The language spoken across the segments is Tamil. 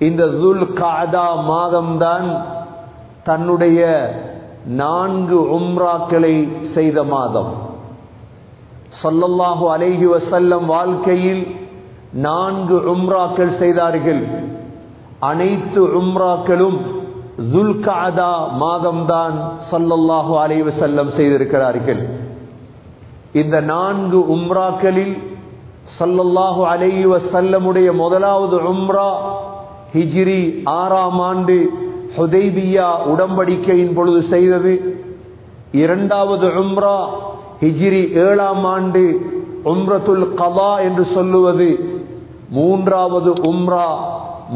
இந்த துல் காதா மாதம்தான் தன்னுடைய நான்கு உம்ராக்களை செய்த மாதம். சொல்லல்லாஹு அலைஹி வசல்லம் வாழ்க்கையில் நான்கு உம்ராக்கள் செய்தார்கள். அனைத்து உம்ராக்களும் துல்காதா மாதம்தான் சொல்லல்லாஹு அலைஹி வசல்லம் செய்திருக்கிறார்கள். இந்த நான்கு உம்ராக்களில் சல்லல்லாஹு அலைஹி வசல்லமுடைய முதலாவது உம்ரா ஹிஜ்ரி ஆறாம் ஆண்டு ஹுதைபியா உடம்படிக்கையின் பொழுது செய்தது. இரண்டாவது உம்ரா ஹிஜ்ரி ஏழாம் ஆண்டு உம்ரத்துல் கதா என்று சொல்லுவது. மூன்றாவது உம்ரா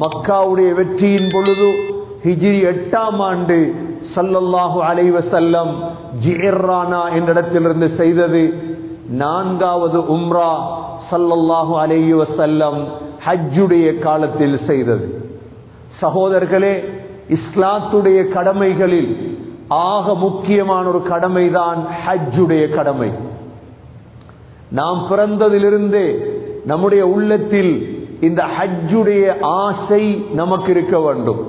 மக்காவுடைய வெற்றியின் பொழுது ஹிஜ்ரி எட்டாம் ஆண்டு சல்லல்லாஹு அலைவசல்லம் ஜிஹர்ரானா என்ற இடத்திலிருந்து செய்தது. நான்காவது உம்ரா சல்லல்லாஹு அலைஹி வசல்லம் ஹஜ்ஜுடைய காலத்தில் செய்தது. சகோதரர்களே இஸ்லாத்துடைய கடமைகளில் ஆக முக்கியமான ஒரு கடமைதான் ஹஜ்ஜுடைய கடமை. நாம் பிறந்ததிலிருந்தே நம்முடைய உள்ளத்தில் இந்த ஹஜ்ஜுடைய ஆசை நமக்கு இருக்க வேண்டும்.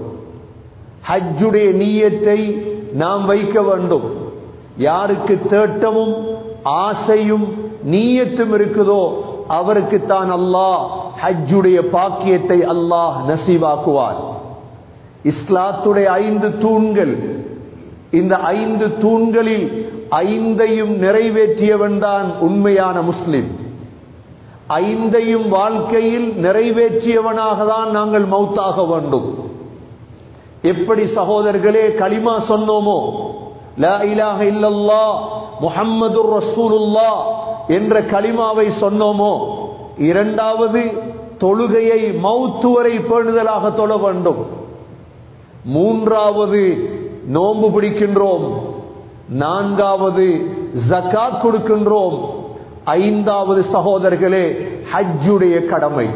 ஹஜ்ஜுடைய நீயத்தை நாம் வைக்க வேண்டும். யாருக்கு தேட்டமும் ஆசையும் நீயத்தும் இருக்குதோ அவருக்கு தான் அல்லாஹ் ஹஜ்ஜுடைய பாக்கியத்தை அல்லாஹ் நசீவாக்குவார் இஸ்லாத்துடைய ஐந்து தூண்கள். இந்த ஐந்து தூண்களில் ஐந்தையும் நிறைவேற்றியவன் தான் உண்மையான முஸ்லிம். ஐந்தையும் வாழ்க்கையில் நிறைவேற்றியவனாக தான் நாங்கள் மௌத்தாக வேண்டும். எப்படி சகோதரர்களே களிமா சொன்னோமோ லா இலாஹ இல்லல்லா முஹம்மது ரசூலுல்லா என்ற களிமாவை சொன்னோமோ இரண்டாவது தொழுகையை மௌத்து வரை பேணுதலாக தொழ வேண்டும். மூன்றாவது நோன்பு பிடிக்கின்றோம். நான்காவது ஜக்காத் கொடுக்கின்றோம். ஐந்தாவது சகோதரர்களே ஹஜ்ஜுடைய கடமை.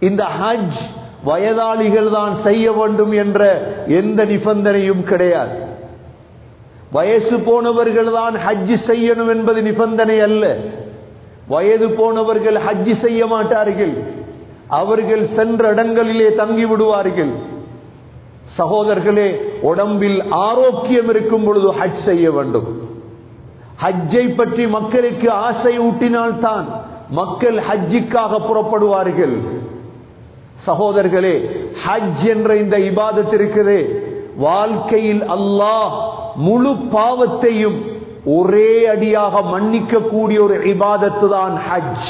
இந்த ஹஜ் வயதாளிகள் தான் செய்ய வேண்டும் என்ற எந்த நிபந்தனையும் கிடையாது. வயசு போனவர்கள் தான் ஹஜ்ஜு செய்யணும் என்பது நிபந்தனை அல்ல. வயது போனவர்கள் ஹஜ்ஜு செய்ய மாட்டார்கள். அவர்கள் சென்ற இடங்களிலே தங்கி விடுவார்கள் சகோதரர்களே உடம்பில் ஆரோக்கியம் இருக்கும் பொழுது ஹஜ் செய்ய வேண்டும். ஹஜ்ஜை பற்றி மக்களுக்கு ஆசை ஊட்டினால்தான் மக்கள் ஹஜ்ஜிக்காக புறப்படுவார்கள். சகோதரர்களே ஹஜ் என்ற இந்த இபாதத் இருக்கிறதே வாழ்க்கையில் அல்லாஹ் முழு பாவத்தையும் ஒரே அடியாக மன்னிக்க கூடிய ஒரு இபாதத்து தான் ஹஜ்.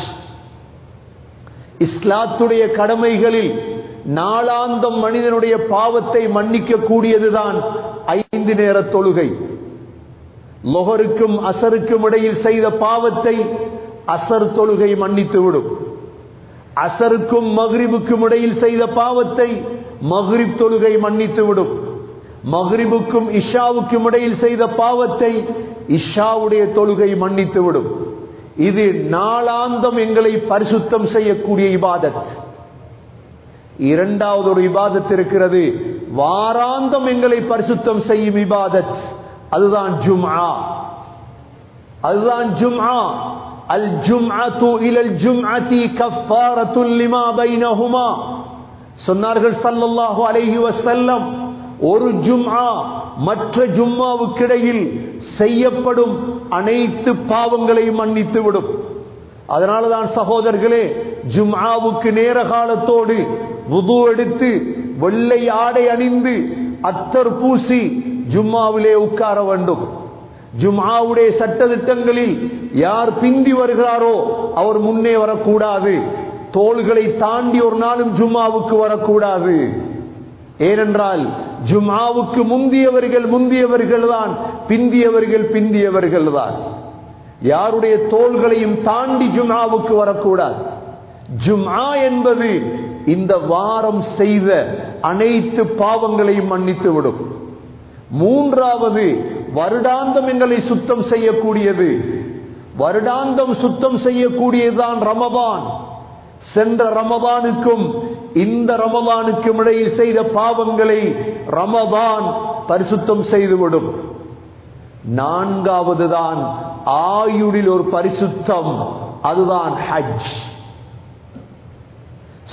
இஸ்லாத்துடைய கடமைகளில் நாளாந்தம் மனிதனுடைய பாவத்தை மன்னிக்க கூடியதுதான் ஐந்து நேர தொழுகை. லொஹருக்கும் அசருக்கும் இடையில் செய்த பாவத்தை அசர் தொழுகை மன்னித்து விடும். அசருக்கும் மஹ்ரிபுக்கும் இடையில் செய்த பாவத்தை மஹ்ரிப் தொழுகை மன்னித்து விடும். மஹ்ரிபுக்கும் இஷாவுக்கும் இடையில் செய்த பாவத்தை இஷாவுடைய தொழுகை மன்னித்து விடும். இது நாளாந்தம் எங்களை பரிசுத்தம் செய்யக்கூடிய இபாதத். இரண்டாவது ஒரு இபாதத் இருக்கிறது. வாராந்தம் எங்களை பரிசுத்தம் செய்யும் விவாதத் அதுதான் ஜும்ஆ. அதுதான் ஜும்ஆ. அல் ஜும்அத்து இலல் ஜும்அத்தி கஃபாரத்துல் லிமா பைனஹுமா. சொன்னார்கள் ஸல்லல்லாஹு அலைஹி வஸல்லம் ஒரு ஜும்ஆ மற்ற ஜும்மாவுக்கிடையில் செய்யப்படும் அனைத்து பாவங்களையும் மன்னித்து விடும் அதனாலதான் சகோதரர்களே ஜும்ஆவுக்கு நேர காலத்தோடு வுது எடுத்து வெள்ளை ஆடை அணிந்து அத்தர் பூசி ஜும்மாவிலே உட்கார வேண்டும். ஜும்ஆவுடைய சட்டதிட்டங்களில் யார் பிந்தி வருகிறாரோ அவர் முன்னே வரக்கூடாது. தோள்களை தாண்டி ஒரு நாளும் ஜும்மாவுக்கு வரக்கூடாது. ஏனென்றால் ஜும்ஆவுக்கு முந்தியவர்கள் முந்தியவர்கள் தான் பிந்தியவர்கள் பிந்தியவர்கள் தான் யாருடைய தோள்களையும் தாண்டி ஜும்ஆவுக்கு வரக்கூடாது. ஜும்ஆ என்பது இந்த வாரம் செய்த அனைத்து பாவங்களையும் மன்னித்து விடும் மூன்றாவது வருடாந்தம் எங்களை சுத்தம் செய்யக்கூடியது. வருடாந்தம் சுத்தம் செய்யக்கூடியதுதான் ரமபான் சென்ற ரமபானுக்கும் இந்த ரமபானுக்கும் இடையில் செய்த பாவங்களை ரமபான் பரிசுத்தம் செய்துவிடும். நான்காவது தான் ஆயுளில் ஒரு பரிசுத்தம் அதுதான் ஹஜ்.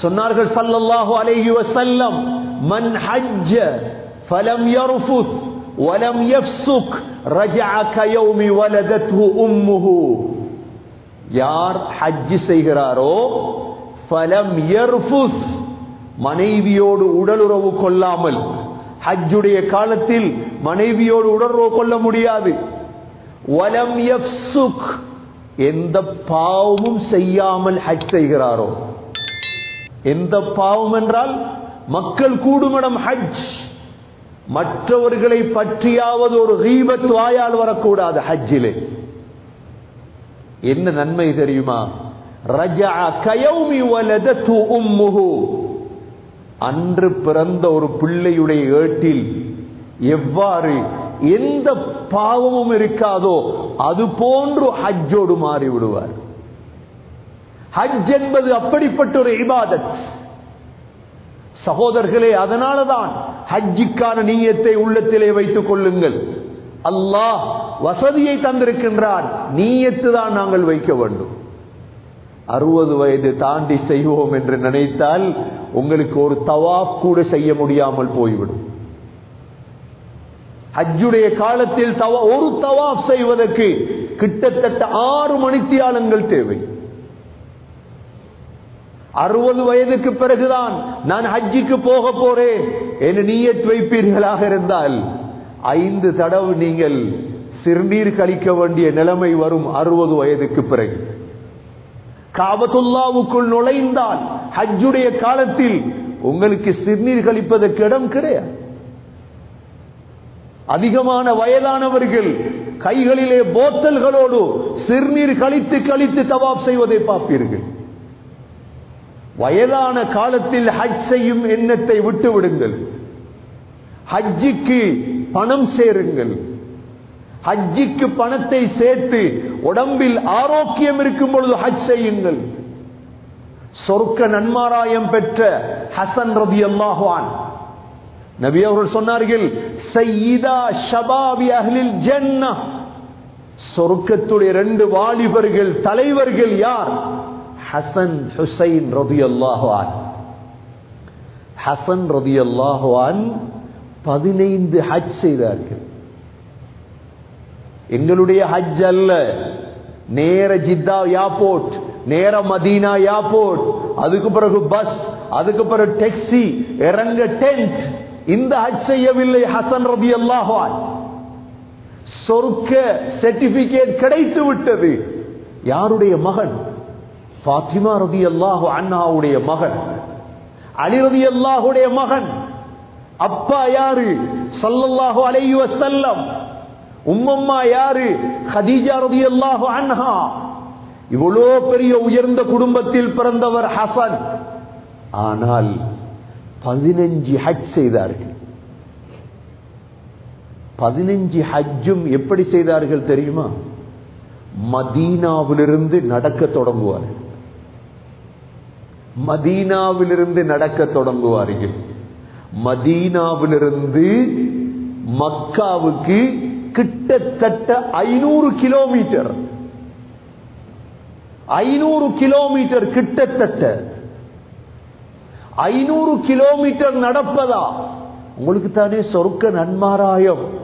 சொன்னார்கள் சல்லல்லாஹு அலைஹி வஸல்லம் மன் ஹஜ்ஜ ஃபலம் யர்ஃபுத் வலம் யஃப்சுக் ரஜஅ கயௌமி வலதத்ஹு உம்முஹு. யார் ஹஜ் செய்கிறாரோ ஃபலம் யர்ஃபுத் மனைவியோடு உடலுறவு கொள்ளாமல் ஹஜ்ஜுடைய காலத்தில் மனைவியோடு உடலுறவு கொள்ள முடியாது. வலம் யஃப்சுக் எந்த பாவமும் செய்யாமல் ஹஜ் செய்கிறாரோ எந்த பாவம் என்றால் மக்கள் கூடுமிடம் ஹஜ். மற்றவர்களை பற்றியாவது ஒரு ஹீபத் வாயால் வரக்கூடாது ஹஜ்ஜிலே. என்ன நன்மை தெரியுமா? ரஜா கயௌமி வலதத்து உம்முஹு. அன்று பிறந்த ஒரு பிள்ளையுடைய ஏட்டில் எவ்வாறு எந்த பாவமும் இருக்காதோ அது போன்று ஹஜ்ஜோடு மாறி விடுவார் ஹஜ் என்பது அப்படிப்பட்ட ஒரு இபாதத். சகோதரர்களே அதனாலதான் ஹஜ்ஜிக்கான நீயத்தை உள்ளத்திலே வைத்துக் கொள்ளுங்கள். அல்லாஹ் வசதியை தந்திருக்கின்றான் நீயத்து தான் நாங்கள் வைக்க வேண்டும். அறுபது வயது தாண்டி செய்வோம் என்று நினைத்தால் உங்களுக்கு ஒரு தவாப் கூட செய்ய முடியாமல் போய்விடும். ஹஜ்ஜுடைய காலத்தில் தவா ஒரு தவாப் செய்வதற்கு கிட்டத்தட்ட ஆறு மணித்தியாலங்கள் தேவை. அறுபது வயதுக்கு பிறகுதான் நான் ஹஜ்ஜிக்கு போக போறேன் என்று நீயத் வைப்பீர்களாக இருந்தால் ஐந்து தடவை நீங்கள் சிறுநீர் கழிக்க வேண்டிய நிலைமை வரும் அறுபது வயதுக்கு பிறகு. காபத்துல்லாவுக்குள் நுழைந்தால் ஹஜ்ஜுடைய காலத்தில் உங்களுக்கு சிறுநீர் கழிப்பதற்கு இடம் கிடையாது. அதிகமான வயதானவர்கள் கைகளிலே போத்தல்களோடு சிறுநீர் கழித்து கழித்து தவாப் செய்வதை பார்ப்பீர்கள். வயதான காலத்தில் ஹஜ் செய்யும் எண்ணத்தை விட்டு விடுங்கள் ஹஜ்ஜிக்கு பணம் சேருங்கள். ஹஜ்ஜிக்கு பணத்தை சேர்த்து உடம்பில் ஆரோக்கியம் இருக்கும் பொழுது ஹஜ் செய்யுங்கள். சொர்க்க நன்மாராயம் பெற்ற ஹசன் ரதி அல்லாஹான் நபி அவர்கள் சொன்னார்கள் சையீதா ஷபாபி அஹ்லில் ஜன்னா சொர்க்கத்துடைய ரெண்டு வாலிபர்கள் தலைவர்கள் யார்? ஹசன் ஹுசைன் ரதி ஹசன் ரதியல்லாஹான் பதினைந்து ஹஜ் செய்தார்கள். எங்களுடைய ஹஜ் அல்ல. நேர ஜித்தா ஏர்போர்ட் நேர மதீனா ஏர்போர்ட் அதுக்கு பிறகு பஸ் அதுக்கு பிறகு டாக்ஸி இறங்க டென்ட் இந்த ஹஜ் செய்யவில்லை ஹசன் ரபி அல்லாஹான் சொர்க்க சர்டிபிகேட் கிடைத்து விட்டது யாருடைய மகன்? பாத்திமா ரதி அல்லாஹு அண்ணாவுடைய மகன். அலி ரதி அல்லாஹுடைய மகன். அப்பா யாரு? சல்லல்லாஹு அலைஹி வஸல்லம். உம்மம்மா யாரு? ஹதீஜா ரதியல்லாஹு அன்ஹா. இவ்வளோ பெரிய உயர்ந்த குடும்பத்தில் பிறந்தவர் ஹசன். ஆனால் பதினஞ்சு ஹஜ் செய்தார்கள். பதினஞ்சு ஹஜ்ஜும் எப்படி செய்தார்கள் தெரியுமா? மதீனாவிலிருந்து நடக்க தொடங்குவார்கள். மதீனாவிலிருந்து நடக்க தொடங்குவார்கள். மதீனாவிலிருந்து மக்காவுக்கு கிட்டத்தட்ட ஐநூறு கிலோமீட்டர். ஐநூறு கிலோமீட்டர் கிட்டத்தட்ட. ஐநூறு கிலோமீட்டர் நடப்பதா? உங்களுக்கு தானே சொர்க்க நன்மாராயம்.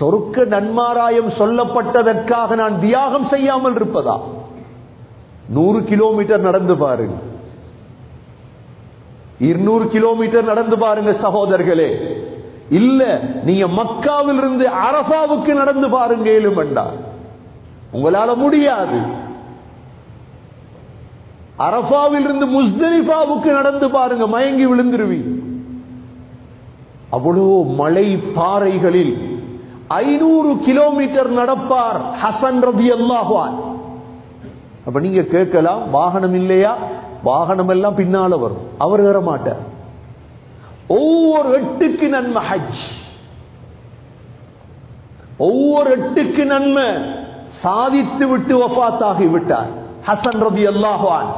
சொருக்க நன்மாராயம் சொல்லப்பட்டதற்காக நான் தியாகம் செய்யாமல் இருப்பதா? நூறு கிலோமீட்டர் நடந்து பாருங்க. இருநூறு கிலோமீட்டர் நடந்து பாருங்க சகோதரர்களே. இல்ல நீங்க மக்காவில் இருந்து அரசாவுக்கு நடந்து பாருங்க ஏழுமண்டா. உங்களால முடியாது. அரபாவில் இருந்து முஸ்தலிஃபாவுக்கு நடந்து பாருங்க மயங்கி விழுந்துருவி அவ்வளோ மலை பாறைகளில் ஐநூறு கிலோமீட்டர் நடப்பார் ஹசன் ரபி அல்லாஹான் அப்ப நீங்க கேட்கலாம் வாகனம் இல்லையா? வாகனம் எல்லாம் பின்னால வரும். அவர் வர மாட்டார் ஒவ்வொரு எட்டுக்கு நன்மை ஹஜ். ஒவ்வொரு எட்டுக்கு நன்மை. சாதித்து விட்டு ஒப்பாத்தாகி விட்டார். ஹசன் ரபி அல்லாஹான்